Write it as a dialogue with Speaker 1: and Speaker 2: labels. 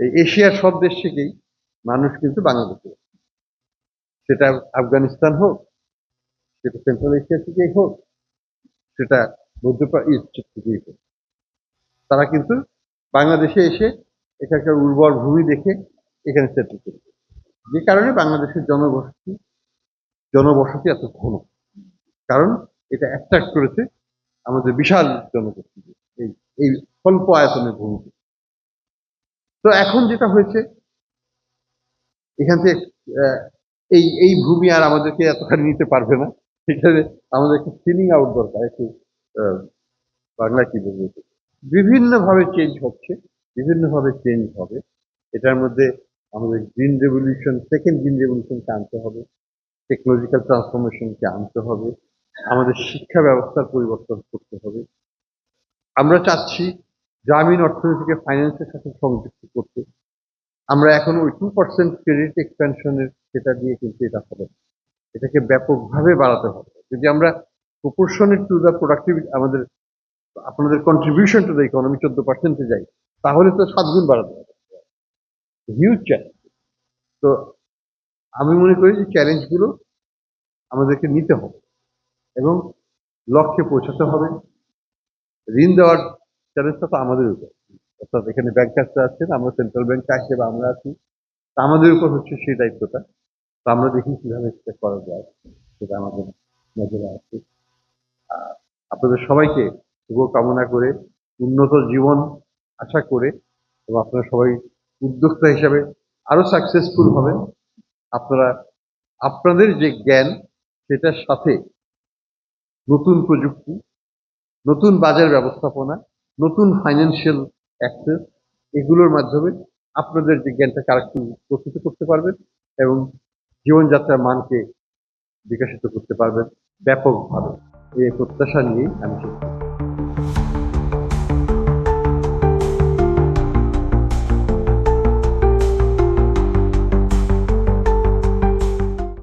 Speaker 1: এই এশিয়ার সব দেশ থেকেই মানুষ কিন্তু বাংলাদেশে। সেটা আফগানিস্তান হোক, সেটা সেন্ট্রাল এশিয়া থেকেই হোক, সেটা মধ্যপ্রা ইস্ট থেকেই হোক। তারা কিন্তু বাংলাদেশে এসে এখানকার উর্বর ভূমি দেখে এখানে সেটেল করবে যে কারণে বাংলাদেশের জনবসতি জনবসতি এত ঘন। কারণ এটা অ্যাট্রাক্ট করেছে আমাদের বিশাল জনবসতি, এই এই স্বল্প আয়তনের ভূমিকে তো এখন যেটা হয়েছে, এখান থেকে এই এই ভূমি আর আমাদেরকে এতখানি নিতে পারবে না। সেখানে আমাদের একটু ফিলিং আউট দরকার, একটু বাংলা কি বলব বিভিন্নভাবে চেঞ্জ হচ্ছে, বিভিন্নভাবে চেঞ্জ হবে। এটার মধ্যে আমাদের গ্রিন রেভলিউশন সেকেন্ড গ্রিন রেভলিউশনকে আনতে হবে টেকনোলজিক্যাল ট্রান্সফরমেশনকে আনতে হবে, আমাদের শিক্ষা ব্যবস্থার পরিবর্তন করতে হবে। আমরা চাচ্ছি গ্রামীণ অর্থনীতিকে ফাইন্যান্সের সাথে সংযুক্ত করতে। আমরা এখন ওই টু পার্সেন্ট ক্রেডিট এক্সপেনশনের সেটা দিয়ে কিন্তু এটা হবে। এটাকে ব্যাপকভাবে বাড়াতে হবে। যদি আমরা প্রপোর্শনেট টু দ্য প্রোডাক্টিভিটি আমাদের, আপনাদের কন্ট্রিবিউশন টু দ্য ইকোনমি চোদ্দ পার্সেন্টে যাই, তাহলে তো সাত গুণ বাড়াতে হবে। হিউজ চ্যালেঞ্জ তো আমি মনে করি যে চ্যালেঞ্জগুলো আমাদেরকে নিতে হবে এবং লক্ষ্যে পৌঁছাতে হবে। ঋণ দেওয়ার চ্যালেঞ্জটা তো আমাদের উপর। অর্থাৎ এখানে ব্যাংক ব্যাংকার্সরা আছেন, আমরা সেন্ট্রাল ব্যাংক হিসেবে আমরা আছি। তা আমাদের উপর হচ্ছে সেই দায়িত্বটা। তো আমরা দেখি কীভাবে সেটা করা যায়, সেটা আমাদের নজরে আছে আপনাদের সবাইকে শুভ কামনা করে উন্নত জীবন আশা করে এবং আপনারা সবাই উদ্যোক্তা হিসাবে আরও সাকসেসফুল হবেন। আপনারা, আপনাদের যে জ্ঞান, সেটার সাথে নতুন প্রযুক্তি, নতুন বাজার ব্যবস্থাপনা নতুন ফাইন্যান্সিয়াল অ্যাক্সেস এগুলোর মাধ্যমে আপনাদের যে জ্ঞানটা আরেকটু প্রস্তুত করতে পারবেন এবং জীবনযাত্রার মানকে বিকশিত করতে পারবেন ব্যাপকভাবে এই প্রত্যাশা নিয়েই আমি।